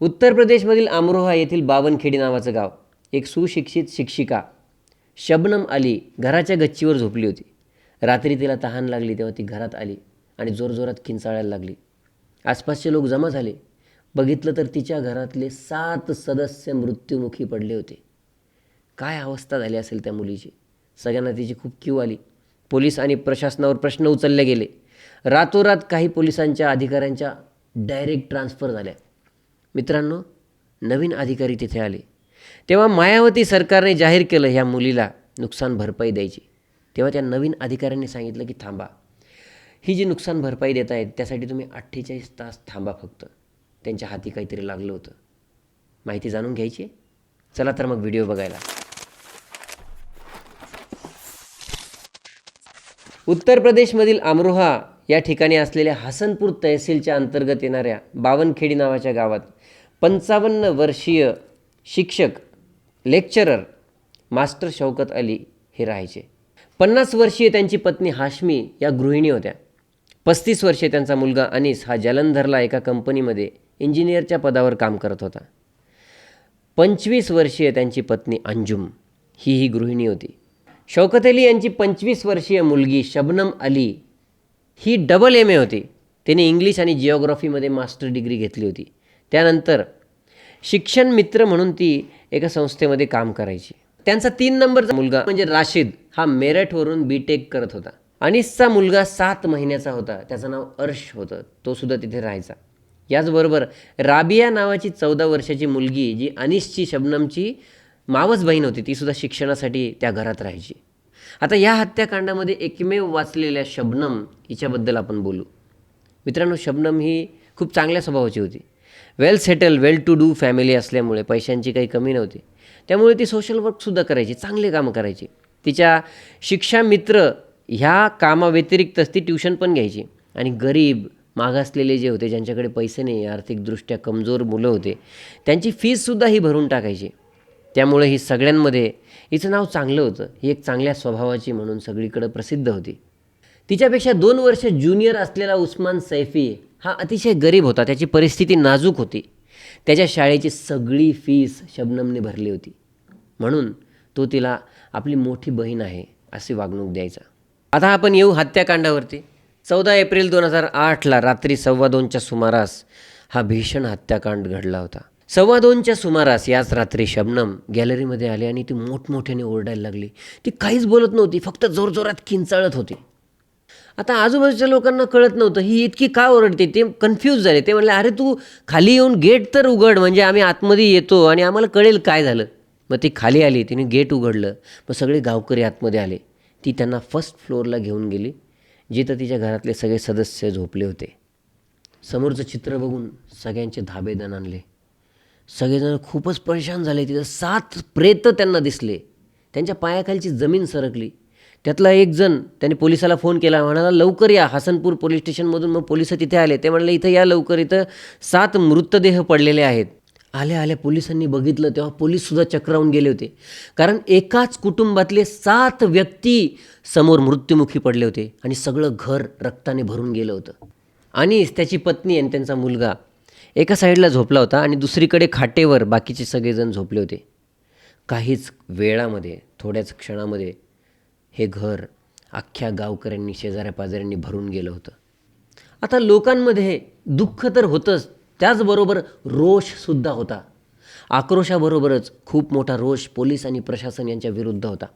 उत्तर प्रदेशमधील अमरोहा येथील बावनखेडी नावाचं गाव. एक सुशिक्षित शिक्षिका शबनम अली घराच्या गच्चीवर झोपली होती. रात्री तिला तहान लागली तेव्हा ती घरात आली आणि जोरजोरात किंचाळायला लागली. आसपासचे लोक जमा झाले. बघितलं तर तिच्या घरातले सात सदस्य मृत्युमुखी पडले होते. काय अवस्था झाली असेल त्या मुलीची? सगळ्यांना तिची खूप क्यू आली. पोलीस आणि प्रशासनावर प्रश्न उचलले गेले. रातोरात काही पोलिसांच्या अधिकाऱ्यांच्या डायरेक्ट ट्रान्सफर झाल्या. मित्रांनो नवीन अधिकारी तिथे आले. तेव्हा मायावती सरकारने जाहीर केलं ह्या मुलीला नुकसान भरपाई द्यायची. तेव्हा त्या नवीन अधिकाऱ्यांनी सांगितलं की थांबा. ही जी नुकसान भरपाई देत आहेत त्यासाठी तुम्ही अठ्ठेचाळीस तास थांबा फक्त. त्यांच्या हाती काहीतरी लागलं होतं. माहिती जाणून घ्यायची चला तर मग व्हिडिओ बघायला. उत्तर प्रदेशमधील अमरोहा या ठिकाणी असलेल्या हसनपूर तहसीलच्या अंतर्गत येणाऱ्या बावनखेडी नावाच्या गावात पंचावन्न वर्षीय शिक्षक लेक्चरर मास्टर शौकत अली हे राहायचे. पन्नास वर्षीय त्यांची पत्नी हाशमी या गृहिणी होत्या. पस्तीस वर्षीय त्यांचा मुलगा अनिस हा जलंधरला एका कंपनीमध्ये इंजिनियरच्या पदावर काम करत होता. पंचवीस वर्षीय त्यांची पत्नी अंजुम ही ही गृहिणी होती. शौकत अली यांची पंचवीस वर्षीय मुलगी शबनम अली ही डबल एम ए होती. तिने इंग्लिश आणि जिओग्राफीमध्ये मास्टर डिग्री घेतली होती. त्यानंतर शिक्षण मित्र म्हणून ती एका संस्थेमध्ये काम करायची. त्यांचा तीन नंबरचा मुलगा म्हणजे राशीद हा मेरठवरून बी टेक करत होता. अनिसचा मुलगा सात महिन्याचा होता. त्याचं नाव अर्श होतं. तो सुद्धा तिथे राहायचा. याचबरोबर राबिया नावाची चौदा वर्षाची मुलगी जी अनिसची शबनमची मावस बहीण होती ती सुद्धा शिक्षणासाठी त्या घरात राहायची. आता या हत्याकांडामध्ये एकमेव वाचलेल्या शबनम हिच्याबद्दल आपण बोलू. मित्रांनो शबनम ही खूप चांगल्या स्वभावाची होती. Well settle well to do family असल्यामुळे पैशांची काही कमी नव्हती. त्यामुळे ती सोशल वर्कसुद्धा करायची चांगले कामं करायची. तिच्या शिक्षा मित्र ह्या कामाव्यतिरिक्तच ती ट्युशन पण घ्यायची. आणि गरीब मागासलेले जे होते ज्यांच्याकडे पैसे नाही आर्थिकदृष्ट्या कमजोर मुलं होते त्यांची फीजसुद्धा ही भरून टाकायची. त्यामुळे ही सगळ्यांमध्ये हिचं नाव चांगलं होतं. ही एक चांगल्या स्वभावाची म्हणून सगळीकडं प्रसिद्ध होती. तिच्यापेक्षा दोन वर्ष ज्युनियर असलेला उस्मान सैफी हा अतिशय गरीब होता. त्याची परिस्थिती नाजूक होती. त्याच्या शाळेची सगळी फीस शबनमने भरली होती. म्हणून तो तिला आपली मोठी बहीण आहे अशी वागणूक द्यायचा. आता आपण येऊ हत्याकांडावरती. चौदा एप्रिल दोन हजार आठला रात्री सव्वा दोनच्या सुमारास हा भीषण हत्याकांड घडला होता. सव्वा दोनच्या सुमारास याच रात्री शबनम गॅलरीमध्ये आली आणि ती मोठमोठ्याने ओरडायला लागली. ती काहीच बोलत नव्हती फक्त जोरजोरात किंचाळत होती. आता आजूबाजूच्या लोकांना कळत नव्हतं. ही इतकी का ओरडते? ते कन्फ्यूज झाले. ते म्हणले अरे तू खाली येऊन गेट तर उघड. म्हणजे आम्ही आतमध्ये येतो आणि आम्हाला कळेल काय झालं. मग ती खाली आली. तिने गेट उघडलं. मग सगळे गावकरी आतमध्ये आले. ती त्यांना फर्स्ट फ्लोअरला घेऊन गेली जिथं तिच्या घरातले सगळे सदस्य झोपले होते. समोरचं चित्र बघून सगळ्यांचे धाबेदान आणले. सगळेजण खूपच परेशान झाले. तिथं सात प्रेत त्यांना दिसले. त्यांच्या पायाखालची जमीन सरकली. त्यातला एक जण त्याने पोलिसाला फोन केला म्हणाला लवकर या हसनपूर पोलीस स्टेशनमधून मग पोलीस तिथे आले. ते म्हणाले इथं या लवकर इथं सात मृतदेह पडलेले आहेत. आल्या आल्या पोलिसांनी बघितलं तेव्हा पोलीससुद्धा चक्रावून गेले होते. कारण एकाच कुटुंबातले सात व्यक्ती समोर मृत्युमुखी पडले होते आणि सगळं घर रक्ताने भरून गेलं होतं. आणि त्याची पत्नी आणि त्यांचा मुलगा एका साईडला झोपला होता आणि दुसरीकडे खाटेवर बाकीचे सगळेजण झोपले होते. काहीच वेळामध्ये थोड्याच क्षणामध्ये हे घर अख्ख्या गावकऱ्यांनी शेजाऱ्या पाजाऱ्यांनी भरून गेलं होतं. आता लोकांमध्ये दुःख तर होतंच त्याचबरोबर रोषसुद्धा होता. आक्रोशाबरोबरच खूप मोठा रोष पोलीस आणि प्रशासन यांच्या विरुद्ध होता.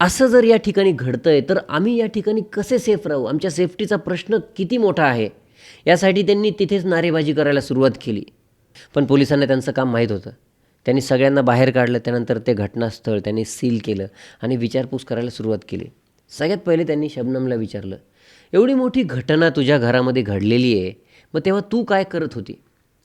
असं जर या ठिकाणी घडतं आहे तर आम्ही या ठिकाणी कसे सेफ राहू? आमच्या सेफ्टीचा प्रश्न किती मोठा आहे? यासाठी त्यांनी तिथेच नारेबाजी करायला सुरुवात केली. पण पोलिसांना त्यांचं काम माहीत होतं. त्यांनी सगळ्यांना बाहेर काढलं त्यानंतर ते घटनास्थळ त्यांनी सील केलं आणि विचारपूस करायला सुरुवात केली. सगळ्यात पहिले त्यांनी शबनमला विचारलं एवढी मोठी घटना तुझ्या घरामध्ये घडलेली आहे मग तेव्हा तू काय करत होती?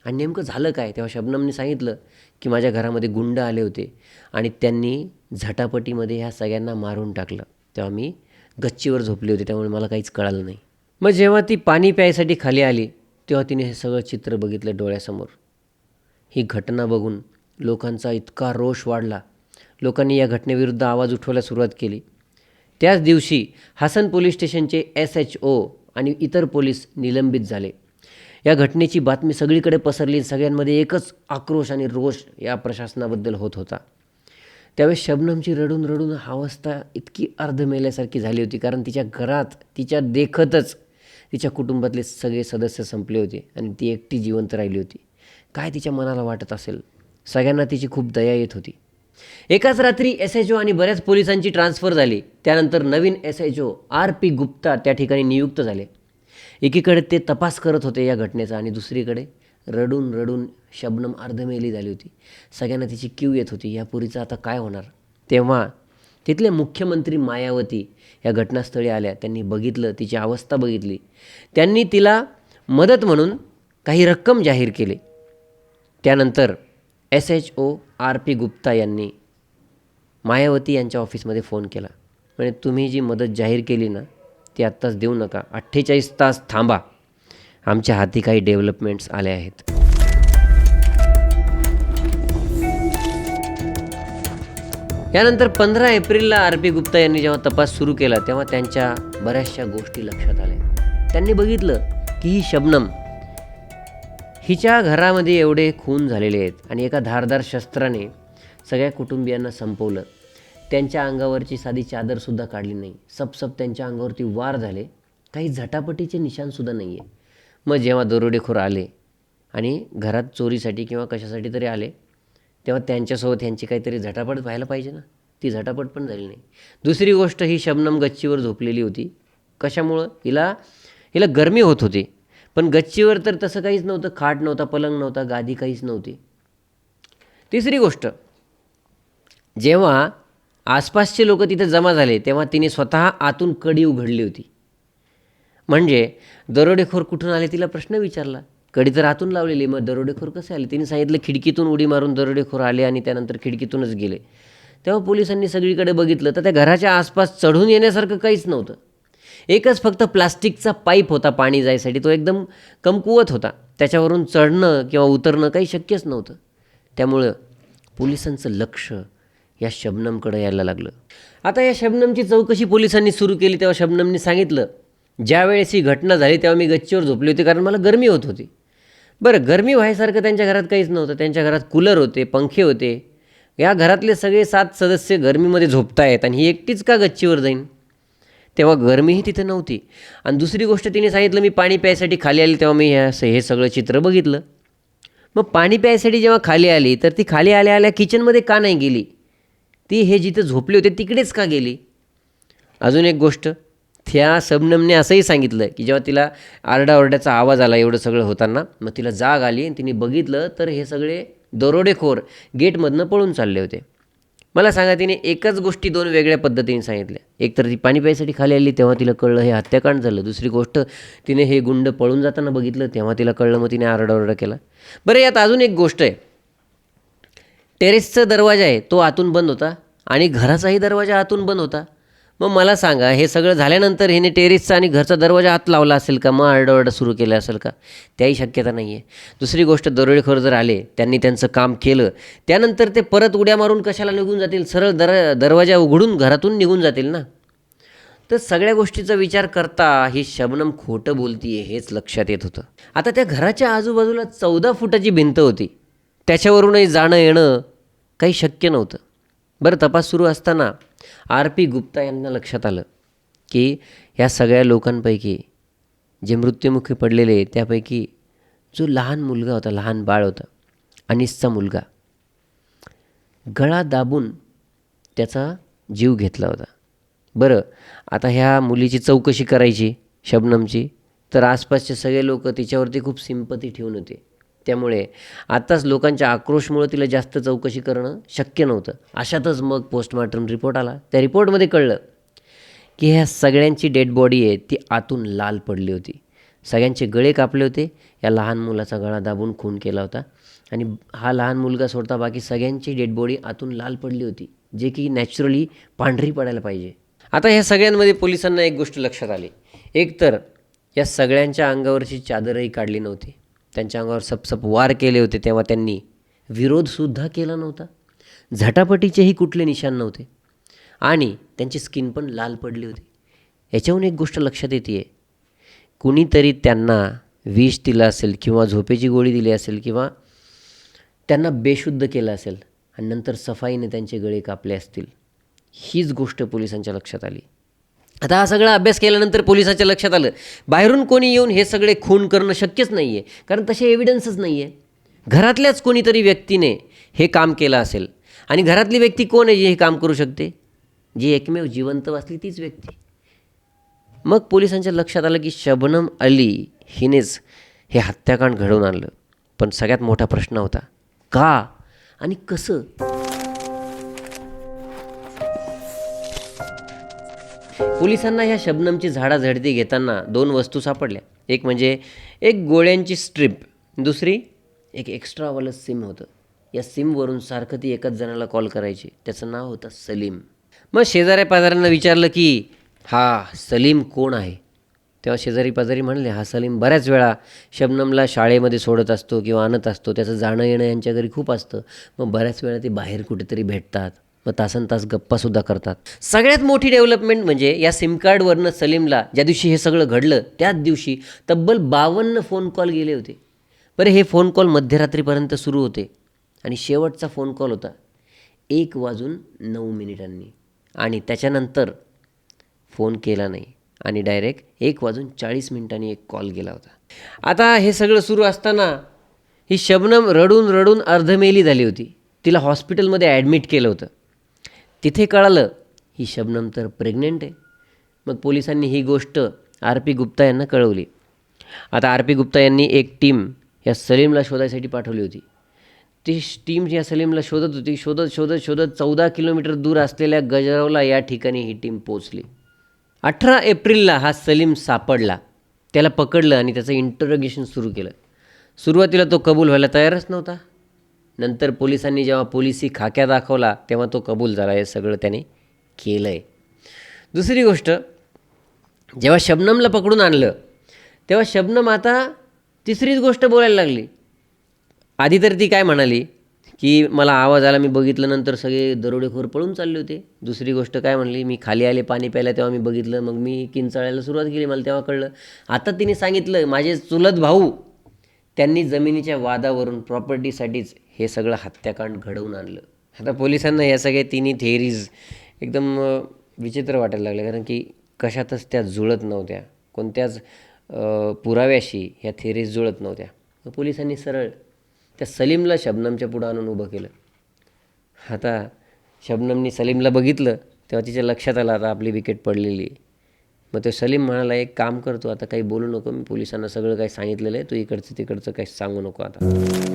आणि नेमकं झालं काय? तेव्हा शबनमने सांगितलं की माझ्या घरामध्ये गुंड आले होते आणि त्यांनी झटापटीमध्ये ह्या सगळ्यांना मारून टाकलं. तेव्हा मी गच्चीवर झोपली होती त्यामुळे मला काहीच कळालं नाही. मग जेव्हा ती पाणी प्यायसाठी खाली आली तेव्हा तिने हे सगळं चित्र बघितलं डोळ्यासमोर. ही घटना बघून लोकांचा इतका रोष वाढला. लोकांनी या घटनेविरुद्ध आवाज उठवायला सुरुवात केली. त्याच दिवशी हसन पोलीस स्टेशनचे एस एच ओ आणि इतर पोलीस निलंबित झाले. या घटनेची बातमी सगळीकडे पसरली सगळ्यांमध्ये एकच आक्रोश आणि रोष या प्रशासनाबद्दल होत होता. त्यावेळेस शबनमची रडून रडून अवस्था इतकी अर्ध मेल्यासारखी झाली होती कारण तिच्या घरात तिच्या देखतच तिच्या कुटुंबातले सगळे सदस्य संपले होते आणि ती एकटी जिवंत राहिली होती. काय तिच्या मनाला वाटत असेल? सगळ्यांना तिची खूप दया येत होती. एकाच रात्री एस एच ओ आणि बऱ्याच पोलिसांची ट्रान्सफर झाली. त्यानंतर नवीन S H O R P Gupta त्या ठिकाणी नियुक्त झाले. एकीकडे ते तपास करत होते या घटनेचा आणि दुसरीकडे रडून रडून शबनम अर्धमेली झाली होती. सगळ्यांना तिची क्यू येत होती. या पुरीचं आता काय होणार? तेव्हा तिथले मुख्यमंत्री मायावती या घटनास्थळी आल्या. त्यांनी बघितलं तिची अवस्था बघितली. त्यांनी तिला मदत म्हणून काही रक्कम जाहीर केली. त्यानंतर S H O R P Gupta यांनी मायावती यांच्या ऑफिसमध्ये फोन केला. म्हणजे तुम्ही जी मदत जाहीर केली ना ती आत्ताच देऊ नका. अठ्ठेचाळीस तास थांबा. आमच्या हाती काही डेव्हलपमेंट्स आल्या आहेत. यानंतर पंधरा एप्रिलला आर पी गुप्ता यांनी जेव्हा तपास सुरू केला तेव्हा त्यांच्या बऱ्याचशा गोष्टी लक्षात आल्या. त्यांनी बघितलं की ही शबनम हिच्या घरामध्ये एवढे खून झालेले आहेत आणि एका धारदार शस्त्राने सगळ्या कुटुंबियांना संपवलं. त्यांच्या अंगावरची साधी चादरसुद्धा काढली नाही. सपसप त्यांच्या अंगावरती वार झाले. काही झटापटीचे निशाणसुद्धा नाही आहे मग जेव्हा दरोडेखोर आले आणि घरात चोरीसाठी किंवा कशासाठी तरी आले तेव्हा त्यांच्यासोबत ह्यांची काहीतरी झटापट व्हायला पाहिजे ना? ती झटापट पण झाली नाही. दुसरी गोष्ट ही शबनम गच्चीवर झोपलेली होती. कशामुळं? हिला हिला गरमी होत होती. पण गच्चीवर तर तसं काहीच नव्हतं खाट नव्हता पलंग नव्हता गादी काहीच नव्हती. तिसरी गोष्ट जेव्हा आसपासचे लोक तिथे जमा झाले तेव्हा तिने स्वतः आतून कडी उघडली होती. म्हणजे दरोडेखोर कुठून आले तिला प्रश्न विचारला. कडी तर आतून लावलेली मग दरोडेखोर कसे आले? तिने सांगितलं खिडकीतून उडी मारून दरोडेखोर आले आणि त्यानंतर खिडकीतूनच गेले. तेव्हा पोलिसांनी सगळीकडे बघितलं तर त्या घराच्या आसपास चढून येण्यासारखं काहीच नव्हतं. एकच फक्त प्लास्टिकचा पाईप होता पाणी जायसाठी. तो एकदम कमकुवत होता. त्याच्यावरून चढणं किंवा उतरणं काही शक्यच नव्हतं. त्यामुळं पोलिसांचं लक्ष या शबनमकडं यायला लागलं. आता या शबनमची चौकशी पोलिसांनी सुरू केली तेव्हा शबनमने सांगितलं ज्यावेळेस ही घटना झाली तेव्हा मी गच्चीवर झोपली होती कारण मला गरमी होत होती. बरं गरमी व्हायसारखं त्यांच्या घरात काहीच नव्हतं. त्यांच्या घरात कूलर होते पंखे होते. या घरातले सगळे सात सदस्य गरमीमध्ये झोपतायत आणि ही एकटीच का गच्चीवर जाईन? तेव्हा गरमीही तिथे नव्हती. आणि दुसरी गोष्ट तिने सांगितलं मी पाणी प्यायसाठी खाली आली. तेव्हा मी हे हे सगळं चित्र बघितलं. मग पाणी प्यायसाठी जेव्हा खाली आली तर ती खाली आल्या आल्या किचनमध्ये का नाही गेली? ती हे जिथे झोपले होते तिकडेच का गेली? अजून एक गोष्ट त्या सबनमने असंही सांगितलं की जेव्हा तिला आरडाओरड्याचा आवाज आला एवढं सगळं होताना मग तिला जाग आली आणि तिने बघितलं तर हे सगळे दरोडेखोर गेटमधनं पळून चालले होते. मला सांगा तिने एकच गोष्टी दोन वेगळ्या पद्धतीने सांगितल्या. एक तर ती पाणी प्यायसाठी खाली आली तेव्हा तिला कळलं हे हत्याकांड झालं. दुसरी गोष्ट तिने हे गुंड पळून जाताना बघितलं तेव्हा तिला कळलं मग तिने आरडाओरडा केला. बरं यात अजून एक गोष्ट आहे. टेरेसचा दरवाजा आहे तो आतून बंद होता आणि घराचाही दरवाजा आतून बंद होता. मग मला सांगा हे सगळं झाल्यानंतर हिने टेरेसचा आणि घरचा दरवाजा आत लावला असेल का? मग आरडाओरडा सुरू केला असेल का? त्याही शक्यता नाही आहे दुसरी गोष्ट दरोडेखोर जर आले त्यांनी त्यांचं काम केलं त्यानंतर ते परत उड्या मारून कशाला निघून जातील? सरळ दर दरवाजा उघडून घरातून निघून जातील ना? तर सगळ्या गोष्टीचा विचार करता ही शबनम खोटं बोलतीये हेच लक्षात येत होतं. आता त्या घराच्या आजूबाजूला चौदा फुटाची भिंत होती. त्याच्यावरूनही जाणं येणं काही शक्य नव्हतं. बरं तपास सुरू असताना आर पी गुप्ता यांना लक्षात आलं की ह्या सगळ्या लोकांपैकी जे मृत्युमुखी पडलेले त्यापैकी जो लहान मुलगा होता लहान बाळ होता अनिसचा मुलगा गळा दाबून त्याचा जीव घेतला होता. बरं आता ह्या मुलीची चौकशी करायची शबनमची तर आसपासचे सगळे लोक तिच्यावरती खूप सिंपती ठेवून होते. त्यामुळे आत्ताच लोकांच्या आक्रोशमुळं तिला जास्त चौकशी करणं शक्य नव्हतं. अशातच मग पोस्टमॉर्टम रिपोर्ट आला. त्या रिपोर्टमध्ये कळलं की ह्या सगळ्यांची डेड बॉडी आहे ती आतून लाल पडली होती. सगळ्यांचे गळे कापले होते. या लहान मुलाचा गळा दाबून खून केला होता. आणि हा लहान मुलगा सोडता बाकी सगळ्यांची डेड बॉडी आतून लाल पडली होती जे की नॅचरली पांढरी पडायला पाहिजे. आता ह्या सगळ्यांमध्ये पोलिसांना एक गोष्ट लक्षात आली. एक तर या सगळ्यांच्या अंगावरची चादरही काढली नव्हती. त्यांच्या अंगावर सपसप वार केले होते तेव्हा त्यांनी विरोधसुद्धा केला नव्हता. झटापटीचेही कुठले निशाण नव्हते. आणि त्यांची स्किन पण लाल पडली होती. याच्याहून एक गोष्ट लक्षात येते आहे कुणीतरी त्यांना विष दिलं असेल किंवा झोपेची गोळी दिली असेल किंवा त्यांना बेशुद्ध केलं असेल आणि नंतर सफाईने त्यांचे गळे कापले असतील हीच गोष्ट पोलिसांच्या लक्षात आली. आता हा सगळा अभ्यास केल्यानंतर पोलिसाच्या लक्षात आलं. बाहेरून कोणी येऊन हे सगळे खून करणं शक्यच नाही आहे कारण तसे एव्हिडन्सच नाही आहे घरातल्याच कोणीतरी व्यक्तीने हे काम केलं असेल. आणि घरातली व्यक्ती कोण आहे जी हे काम करू शकते? जी एकमेव जिवंत वाचली तीच व्यक्ती. मग पोलिसांच्या लक्षात आलं की शबनम अली हिनेच हे हत्याकांड घडवून आणलं. पण सगळ्यात मोठा प्रश्न होता का आणि कसं? पोलिसांना ह्या शबनमची झाडाझडती घेताना दोन वस्तू सापडल्या. एक म्हणजे एक गोळ्यांची स्ट्रीप दुसरी एक एक्स्ट्रावालं सिम होतं. या सिमवरून सारखं ती एकाच जणाला कॉल करायची. त्याचं नाव होतं सलीम. मग शेजाऱ्या पाजाऱ्यांना विचारलं की हा सलीम कोण आहे? तेव्हा शेजारी पाजारी म्हणले हा सलीम बऱ्याच वेळा शबनमला शाळेमध्ये सोडत असतो किंवा आणत असतो. त्याचं जाणं येणं यांच्या घरी खूप असतं. मग बऱ्याच वेळा ते बाहेर कुठेतरी भेटतात. व तासन तास गप्पासुद्धा करतात. सगळ्यात मोठी डेव्हलपमेंट म्हणजे या सिम कार्डवरनं सलीमला ज्या दिवशी हे सगळं घडलं त्याच दिवशी तब्बल बावन्न फोन कॉल गेले होते. बरं हे फोन कॉल मध्यरात्रीपर्यंत सुरू होते आणि शेवटचा फोन कॉल होता. एक वाजून नऊ मिनिटांनी. आणि त्याच्यानंतर फोन केला नाही. आणि डायरेक्ट एक वाजून चाळीस मिनिटांनी एक कॉल गेला होता. आता हे सगळं सुरू असताना ही शबनम रडून रडून अर्धमेली झाली होती. तिला हॉस्पिटलमध्ये ॲडमिट केलं होतं. तिथे कळालं ही शबनम तर प्रेग्नेंट आहे. मग पोलिसांनी ही गोष्ट आर पी गुप्ता यांना कळवली. आता आर पी गुप्ता यांनी एक टीम या सलीमला शोधायसाठी पाठवली होती. ती टीम या सलीमला शोधत होती शोधत शोधत शोधत चौदा किलोमीटर दूर असलेल्या गजरावला या ठिकाणी ही टीम पोचली अठरा एप्रिलला हा सलीम सापडला. त्याला पकडलं आणि त्याचं इंटरोगेशन सुरू केलं. सुरुवातीला तो कबूल व्हायला तयारच नव्हता. नंतर पोलिसांनी जेव्हा पोलिसी खाक्या दाखवला तेव्हा तो कबूल झाला. हे सगळं त्याने केलं आहे दुसरी गोष्ट जेव्हा शबनमला पकडून आणलं तेव्हा शबनम आता तिसरीच गोष्ट बोलायला लागली. आधी तर ती काय म्हणाली की मला आवाज आला मी बघितलं नंतर सगळे दरोडेखोर पळून चालले होते. दुसरी गोष्ट काय म्हणली मी खाली आले पाणी प्यायला तेव्हा मी बघितलं मग मी किंचाळायला सुरुवात केली मला तेव्हा कळलं. आता तिने सांगितलं माझे चुलत भाऊ त्यांनी जमिनीच्या वादावरून प्रॉपर्टीसाठीच हे सगळं हत्याकांड घडवून आणलं. आता पोलिसांना या सगळ्या तिन्ही थेरीज एकदम विचित्र वाटायला लागल्या कारण की कशातच त्या जुळत नव्हत्या. कोणत्याच पुराव्याशी ह्या थेरीज जुळत नव्हत्या. मग पोलिसांनी सरळ त्या सलीमला शबनमच्या पुढं आणून उभं केलं. आता शबनमनी सलीमला बघितलं तेव्हा तिच्या लक्षात आलं आता आपली विकेट पडलेली. मग तो सलीम म्हणाला एक काम करतो आता काही बोलू नको मी पोलिसांना सगळं काही सांगितलेलं आहे तू इकडचं तिकडचं काही सांगू नको आता.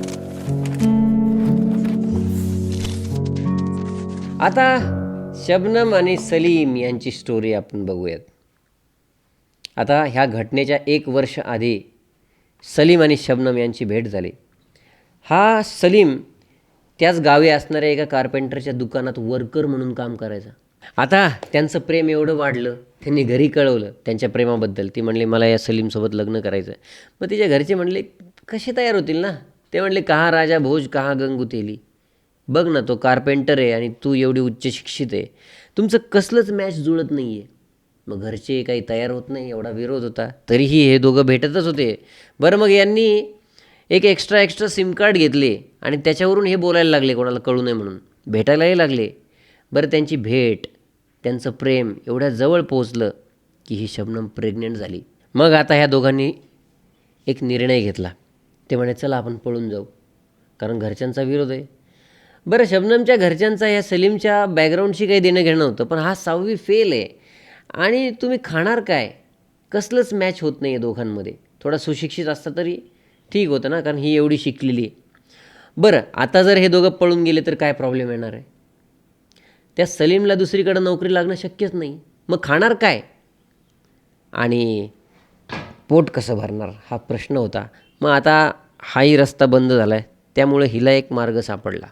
आता शबनम आणि सलीम यांची स्टोरी आपण बघूयात. आता ह्या घटनेच्या एक वर्ष आधी सलीम आणि शबनम यांची भेट झाली. हा सलीम त्याच गावी असणाऱ्या एका कार्पेंटरच्या दुकानात वर्कर म्हणून काम करायचा. आता त्यांचं प्रेम एवढं वाढलं त्यांनी घरी कळवलं त्यांच्या प्रेमाबद्दल. ती म्हणली मला या सलीमसोबत लग्न करायचं मग तिच्या घरचे म्हणले कसे तयार होतील ना? ते म्हणले कहा राजा भोज कहा गंगू तेली बघ ना तो कार्पेंटर आहे आणि तू एवढी उच्च शिक्षित आहे. तुमचं कसलंच मॅच जुळत नाही आहे मग घरचे काही तयार होत नाही एवढा विरोध होता. तरीही हे दोघं भेटतच होते. बरं मग यांनी एक एक्स्ट्रा एक्स्ट्रा सिम कार्ड घेतले आणि त्याच्यावरून हे बोलायला लागले कोणाला कळू नये म्हणून. भेटायलाही लागले. बरं त्यांची भेट त्यांचं प्रेम एवढ्या जवळ पोचलं की ही शबनम प्रेग्नेंट झाली. मग आता ह्या दोघांनी एक निर्णय घेतला. ते म्हणे चला आपण पळून जाऊ. कारण घरच्यांचा विरोध आहे. बरं शबनमच्या घरच्यांचा या सलीमच्या बॅकग्राऊंडशी काही देणं घेणं होतं पण हा सहावी फेल आहे. आणि तुम्ही खाणार काय? कसलंच मॅच होत नाही आहे दोघांमध्ये. थोडा सुशिक्षित असता तरी ठीक होतं ना कारण ही एवढी शिकलेली आहे. बरं आता जर हे दोघं पळून गेले तर काय प्रॉब्लेम येणार आहे? त्या सलीमला दुसरीकडं नोकरी लागणं शक्यच नाही. मग खाणार काय? आणि पोट कसं भरणार? हा प्रश्न होता. मग आता हाही रस्ता बंद झाला आहे त्यामुळे हिला एक मार्ग सापडला.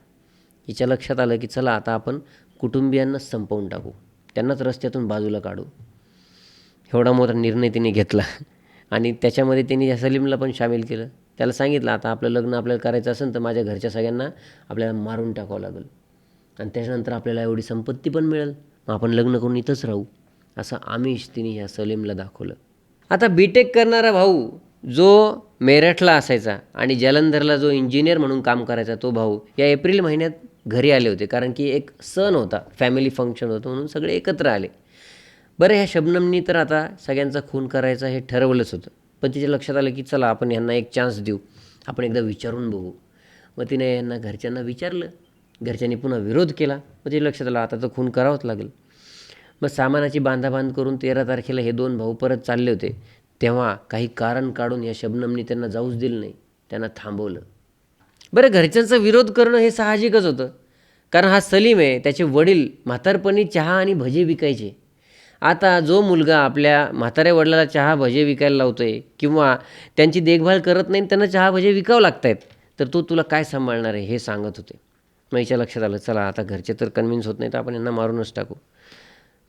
हिच्या लक्षात आलं की चला आता आपण कुटुंबियांनाच संपवून टाकू. त्यांनाच रस्त्यातून बाजूला काढू. एवढा मोठा निर्णय तिने घेतला. आणि त्याच्यामध्ये त्यांनी या सलीमला पण सामील केलं. त्याला सांगितलं आता आपलं लग्न आपल्याला करायचं असेल तर माझ्या घरच्या सगळ्यांना आपल्याला मारून टाकावं लागेल. आणि त्याच्यानंतर आपल्याला एवढी संपत्ती पण मिळेल. मग आपण लग्न करून इथंच राहू असं आमिष तिने ह्या सलीमला दाखवलं. आता बी टेक करणारा भाऊ जो मेरठला असायचा आणि जलंधरला जो इंजिनियर म्हणून काम करायचा तो भाऊ या एप्रिल महिन्यात घरी आले होते. कारण की एक सण होता फॅमिली फंक्शन होतं म्हणून सगळे एकत्र आले. बरं ह्या शबनमनी तर आता सगळ्यांचा खून करायचा हे ठरवलंच होतं. पण तिच्या लक्षात आलं की चला आपण ह्यांना एक चान्स देऊ. आपण एकदा विचारून बघू. मग तिने यांना घरच्यांना विचारलं. घरच्यांनी पुन्हा विरोध केला. मग तिच्या लक्षात आलं आता तर खून करावंच लागेल. मग सामानाची बांधाबांध करून तेरा तारखेला हे दोन भाऊ परत चालले होते. तेव्हा काही कारण काढून या शबनमनी त्यांना जाऊच दिलं नाही. त्यांना थांबवलं. बरं घरच्यांचा विरोध करणं हे साहजिकच होतं. कारण हा सलीम आहे त्याचे वडील म्हातारपणी चहा आणि भजे विकायचे. आता जो मुलगा आपल्या म्हाताऱ्या वडिलाला चहा भजे विकायला लावतो आहे किंवा त्यांची देखभाल करत नाही त्यांना चहा भजे विकावं लागत आहेत तर तो तुला काय सांभाळणार आहे हे सांगत होते. मग हिच्या लक्षात आलं चला आता घरचे तर कन्व्हिन्स होत नाही तर आपण यांना मारूनच टाकू.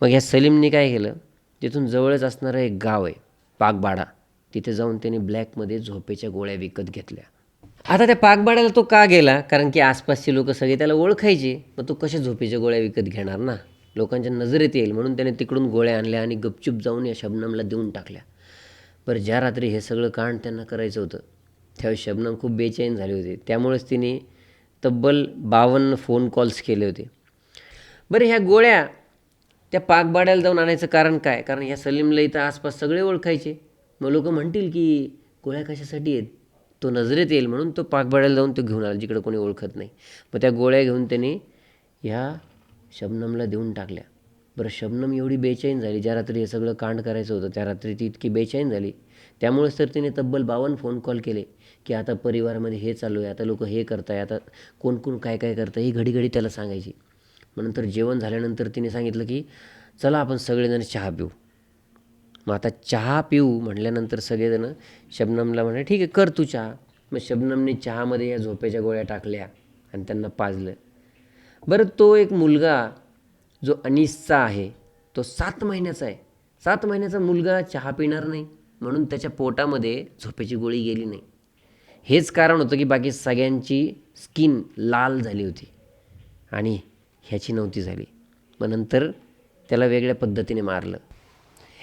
मग ह्या सलीमने काय केलं तिथून जवळच असणारं एक गाव आहे पाकबाडा. तिथे जाऊन त्याने ब्लॅकमध्ये झोपेच्या गोळ्या विकत घेतल्या. आता त्या पाकबाड्याला तो का गेला? कारण की आसपासची लोक सगळे त्याला ओळखायचे. मग तो कशा झोपेच्या गोळ्या विकत घेणार ना? लोकांच्या नजरेत येईल म्हणून त्याने तिकडून गोळ्या आणल्या आणि गपचूप जाऊन या शबनमला देऊन टाकल्या. पर ज्या रात्री हे सगळं कांड त्यांना करायचं होतं त्यावेळी शबनम खूप बेचैन झाले होते. त्यामुळेच तिने तब्बल बावन्न फोन कॉल्स केले होते. बरं ह्या गोळ्या त्या पाकबाड्याला जाऊन आणायचं कारण काय? कारण ह्या सलीमला इथं आसपास सगळे ओळखायचे. मग लोक म्हणतील की गोळ्या कशासाठी आहेत? तो नजरेत येईल म्हणून तो पाकबाड्याला जाऊन तो घेऊन आला जिकडं कोणी ओळखत नाही. मग त्या गोळ्या घेऊन त्याने ह्या शबनमला देऊन टाकल्या. बरं शबनम एवढी बेचैन झाली. ज्या रात्री हे सगळं कांड करायचं होतं त्या रात्री ती इतकी बेचैन झाली. त्यामुळेच तर तिने तब्बल बावन्न फोन कॉल केले की आता परिवारामध्ये हे चालू आहे आता लोक हे करत आहे आता कोण कोण काय काय करतं ही घडी घडी त्याला सांगायची. मग नंतर जेवण झाल्यानंतर तिने सांगितलं की चला आपण सगळेजण चहा पिऊ. मग आता चहा पिऊ म्हटल्यानंतर सगळेजण शबनमला म्हणे ठीक आहे कर तू चहा. मग शबनमने चहामध्ये या झोपेच्या गोळ्या टाकल्या आणि त्यांना पाजलं. बरं तो एक मुलगा जो अनिसचा आहे तो सात महिन्याचा आहे. सात महिन्याचा मुलगा चहा पिणार नाही म्हणून त्याच्या पोटामध्ये झोपेची गोळी गेली नाही. हेच कारण होतं की बाकी सगळ्यांची स्किन लाल झाली होती आणि ह्याची नव्हती झाली. मग नंतर त्याला वेगळ्या पद्धतीने मारलं.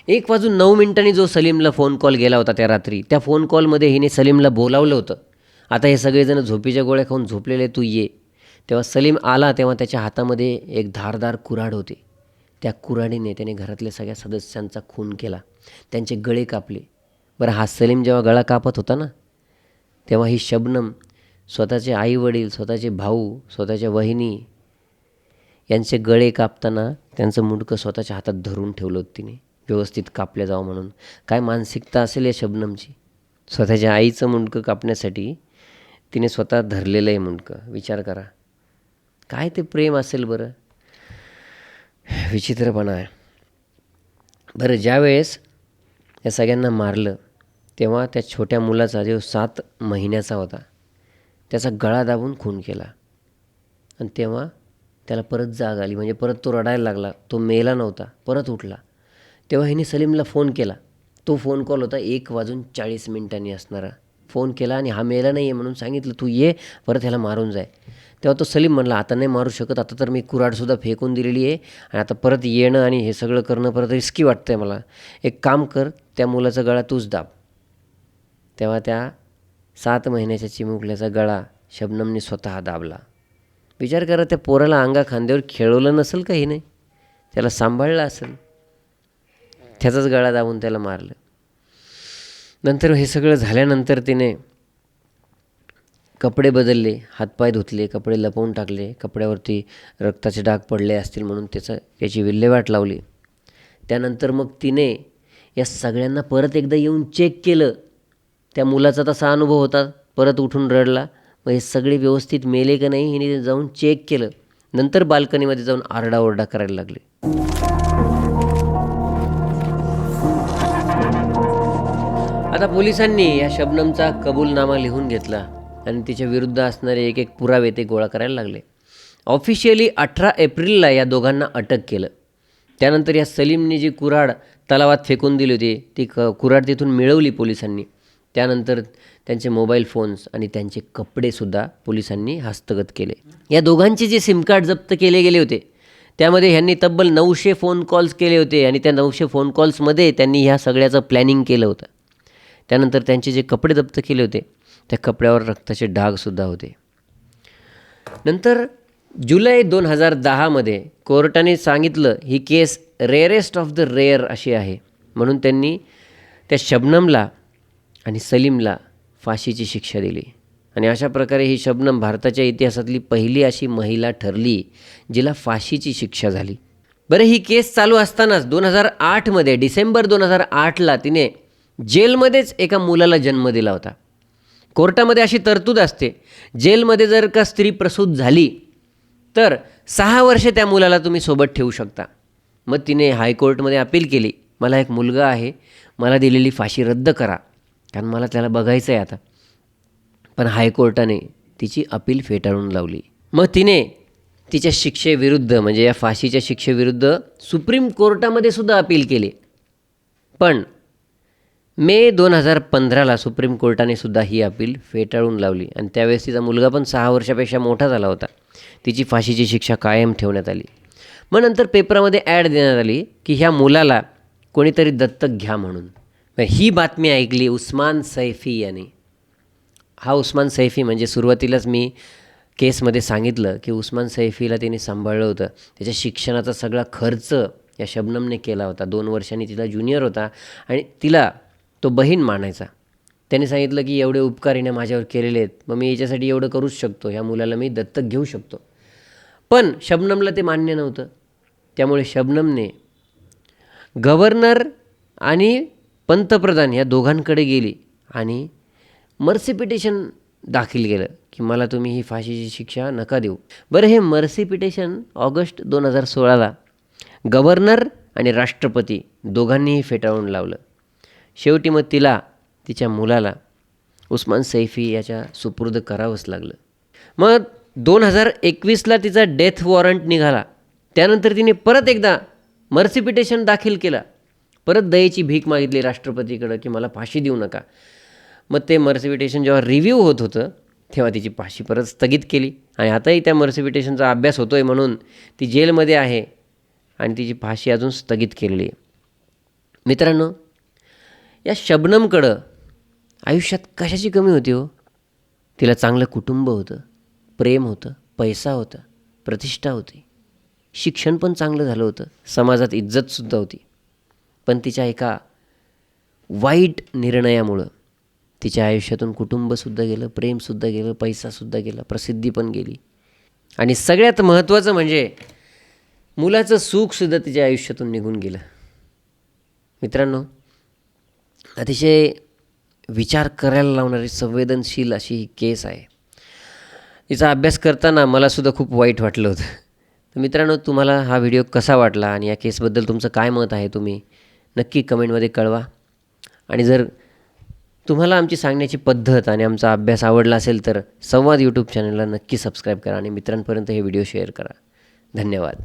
एक वाजून नऊ मिनिटांनी जो सलीमला फोन कॉल गेला होता त्या रात्री त्या फोन कॉलमध्ये हिने सलीमला बोलावलं होतं. आता हे सगळेजण झोपीच्या गोळ्या खाऊन झोपलेले तू ये. तेव्हा सलीम आला तेव्हा त्याच्या हातामध्ये एक धारदार कुऱ्हाड होते. त्या कुऱ्हाडीने त्याने घरातल्या सगळ्या सदस्यांचा खून केला. त्यांचे गळे कापले. बरं हा सलीम जेव्हा गळा कापत होता ना तेव्हा ही शबनम स्वतःचे आईवडील स्वतःचे भाऊ स्वतःच्या वहिनी यांचे गळे कापताना त्यांचं मुंडकं स्वतःच्या हातात धरून ठेवलं होतं तिने. व्यवस्थित कापल्या जावं म्हणून. काय मानसिकता असेल या शबनमची? स्वतःच्या आईचं मुंडकं कापण्यासाठी तिने स्वतः धरलेलं आहे मुंडकं. विचार करा. काय ते प्रेम असेल बरं? विचित्रपणा आहे. बरं ज्यावेळेस या सगळ्यांना मारलं तेव्हा त्या छोट्या मुलाचा जो सात महिन्याचा होता त्याचा गळा दाबून खून केला. आणि तेव्हा त्याला परत जाग आली. म्हणजे परत तो रडायला लागला. तो मेला नव्हता. परत उठला. तेव्हा हिने सलीमला फोन केला. तो फोन कॉल होता एक वाजून चाळीस मिनिटांनी असणारा. फोन केला आणि हा मेला नाही आहे म्हणून सांगितलं तू ये परत ह्याला मारून जाय. तेव्हा तो सलीम म्हणला आता नाही मारू शकत आता तर मी कुराडसुद्धा फेकून दिलेली आहे आणि आता परत येणं आणि हे सगळं करणं परत रिस्की वाटतं आहे मला. एक काम कर त्या मुलाचा गळा तूच दाब. तेव्हा त्या सात महिन्याच्या चिमुकल्याचा गळा शबनमने स्वतः दाबला. विचार करा त्या पोराला अंगा खांद्यावर खेळवलं नसेल काही नाही त्याला सांभाळलं असेल. त्याचाच गळा दाबून त्याला मारलं. नंतर हे सगळं झाल्यानंतर तिने कपडे बदलले हातपाय धुतले कपडे लपवून टाकले कपड्यावरती रक्ताचे डाग पडले असतील म्हणून त्याचं त्याची विल्हेवाट लावली. त्यानंतर मग तिने या सगळ्यांना परत एकदा येऊन चेक केलं. त्या मुलाचा तसा अनुभव होता. परत उठून रडला. मग हे सगळे व्यवस्थित मेले का नाही हिने जाऊन चेक केलं. नंतर बाल्कनीमध्ये जाऊन आरडाओरडा करायला लागले. आता पोलिसांनी या शबनमचा कबूलनामा लिहून घेतला आणि तिच्या विरुद्ध असणारे एक एक पुरावे ते गोळा करायला लागले. ऑफिशियली अठरा एप्रिलला या दोघांना अटक केलं. त्यानंतर या सलीमने जी कुऱ्हाड तलावात फेकून दिली होती ती क कुऱ्हाड तिथून मिळवली पोलिसांनी. त्यानंतर त्यांचे मोबाईल फोन्स आणि त्यांचे कपडेसुद्धा पोलिसांनी हस्तगत केले. या दोघांचे जे सिम कार्ड जप्त केले गेले होते त्यामध्ये ह्यांनी तब्बल नऊशे फोन कॉल्स केले होते आणि त्या नऊशे फोन कॉल्समध्ये त्यांनी ह्या सगळ्याचं प्लॅनिंग केलं होतं. त्यानंतर त्यांचे जे कपडे जप्त केले होते त्या कपड्यावर रक्ताचे डागसुद्धा होते. नंतर जुलै दोन हजार दहामध्ये कोर्टाने सांगितलं ही case rarest of the rare अशी आहे. म्हणून त्यांनी त्या शबनमला आणि सलीमला फाशीची शिक्षा दिली. आणि अशा प्रकारे ही शबनम भारताच्या इतिहासातली पहिली अशी महिला ठरली जिला फाशीची शिक्षा झाली. बरं ही केस चालू असतानाच दोन हजार आठमध्ये डिसेंबर दोन हजार आठला तिने जेलमध्येच एका मुलाला जन्म दिला होता. कोर्टामध्ये अशी तरतूद असते. जेलमध्ये जर का स्त्री प्रसूत झाली तर सहा वर्षे त्या मुलाला तुम्ही सोबत ठेवू शकता. मग तिने हायकोर्टमध्ये अपील केली मला एक मुलगा आहे मला दिलेली फाशी रद्द करा कारण मला त्याला बघायचं आहे आता. पण हायकोर्टाने तिची अपील फेटाळून लावली. मग तिने तिच्या शिक्षेविरुद्ध म्हणजे या फाशीच्या शिक्षेविरुद्ध सुप्रीम कोर्टामध्ये सुद्धा अपील केली. पण मे दोन हजार पंधराला सुप्रीम कोर्टाने सुद्धा ही अपील फेटाळून लावली आणि त्यावेळेस तिचा मुलगा पण सहा वर्षापेक्षा मोठा झाला होता. तिची फाशीची शिक्षा कायम ठेवण्यात आली. मग नंतर पेपरामध्ये ॲड देण्यात आली की ह्या मुलाला कोणीतरी दत्तक घ्या म्हणून. मग ही बातमी ऐकली उस्मान सैफी यांनी. हा उस्मान सैफी म्हणजे सुरुवातीलाच मी केसमध्ये सांगितलं की उस्मान सैफीला तिने सांभाळलं होतं. त्याच्या शिक्षणाचा सगळा खर्च या शबनमने केला होता. दोन वर्षांनी तिला ज्युनियर होता आणि तिला तो बहीण मानायचा. त्याने सांगितलं की एवढे उपकार हिने माझ्यावर केलेले आहेत. मग मी याच्यासाठी एवढं करूच शकतो. ह्या मुलाला मी दत्तक घेऊ शकतो. पण शबनमला ते मान्य नव्हतं. त्यामुळे शबनमने गव्हर्नर आणि पंतप्रधान या दोघांकडे गेली आणि मर्सिपिटेशन दाखल केलं की मला तुम्ही ही फाशीची शिक्षा नका देऊ. बरं हे मर्सिपिटेशन ऑगस्ट दोन हजार सोळाला गव्हर्नर आणि राष्ट्रपती दोघांनीही फेटाळून लावलं. शेवटी मग तिला तिच्या मुलाला उस्मान सैफी याच्या सुपूर्द करावंच लागलं. मग दोन हजार एकवीसला तिचा डेथ वॉरंट निघाला. त्यानंतर तिने परत एकदा मर्सी पिटिशन दाखल केला. परत दयेची भीक मागितली राष्ट्रपतीकडं की मला फाशी देऊ नका. मग ते मर्सिपिटेशन जेव्हा रिव्ह्यू होत होतं तेव्हा तिची फाशी परत स्थगित केली. आणि आताही त्या मर्सिपिटेशनचा अभ्यास होतो आहे म्हणून ती जेलमध्ये आहे आणि तिची फाशी अजून स्थगित केलेली आहे. मित्रांनो या शबनमकडं आयुष्यात कशाची कमी होती हो? तिला चांगलं कुटुंब होतं प्रेम होतं पैसा होता प्रतिष्ठा होती. शिक्षण पण चांगलं झालं होतं समाजात इज्जतसुद्धा होती. पण तिच्या एका वाईट निर्णयामुळं तिच्या आयुष्यातून कुटुंबसुद्धा गेलं प्रेमसुद्धा गेलं पैसासुद्धा गेला प्रसिद्धी पण गेली. आणि सगळ्यात महत्त्वाचं म्हणजे मुलाचं सुखसुद्धा तिच्या आयुष्यातून निघून गेलं. मित्रांनो अतिशय विचार करायला लावणारी संवेदनशील अशी ही केस आहे. तिचा अभ्यास करताना मलासुद्धा खूप वाईट वाटलं होतं. तर मित्रांनो तुम्हाला हा व्हिडिओ कसा वाटला आणि या केसबद्दल तुमचं काय मत आहे तुम्ही नक्की कमेंटमध्ये कळवा. आणि जर तुम्हाला आमची सांगण्याची पद्धत आणि आमचा अभ्यास आवडला असेल तर संवाद यूट्यूब चॅनलला नक्की सबस्क्राईब करा आणि मित्रांपर्यंत हे व्हिडिओ शेअर करा. धन्यवाद.